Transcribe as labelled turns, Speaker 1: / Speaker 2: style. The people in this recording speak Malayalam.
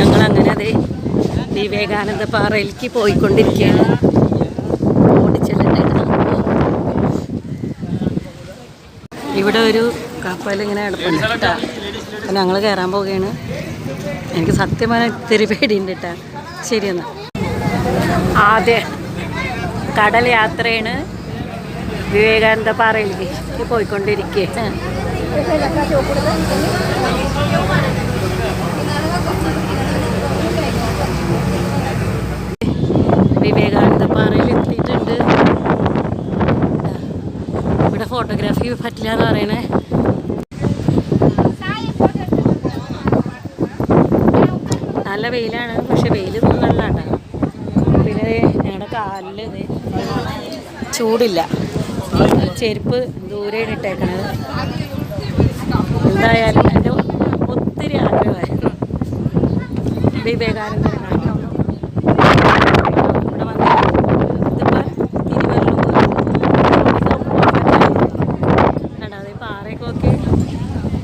Speaker 1: ഞങ്ങൾ അങ്ങനെ അതെ വിവേകാനന്ദ പാറയിലേക്ക് പോയിക്കൊണ്ടിരിക്കുകയാണ്. ഇവിടെ ഒരു കപ്പൽ ഇങ്ങനെ കിടപ്പുണ്ട് അപ്പം ഞങ്ങൾ കയറാൻ പോവുകയാണ്. എനിക്ക് സത്യമായ ഇത്തിരി പേടിയുണ്ട് കേട്ടാ. ശരി എന്നാ ആദ്യ കടൽ യാത്രയാണ് വിവേകാനന്ദ പാറയിലേക്ക് പോയിക്കൊണ്ടിരിക്കുക ഇവിടെ ഫോട്ടോഗ്രാഫി പറ്റില്ല എന്ന് പറയണേ. നല്ല വെയിലാണ് പക്ഷെ വെയിൽ നല്ല പിന്നെ ഞങ്ങളുടെ കാലിൽ ദേ ചൂടില്ല. ചെരുപ്പ് ദൂരെയാണ് ഇട്ടേക്കണത്. എന്തായാലും എന്റെ ഒത്തിരി ആഗ്രഹമായിരുന്നു. വിവേകാനന്ദനെ Yeah.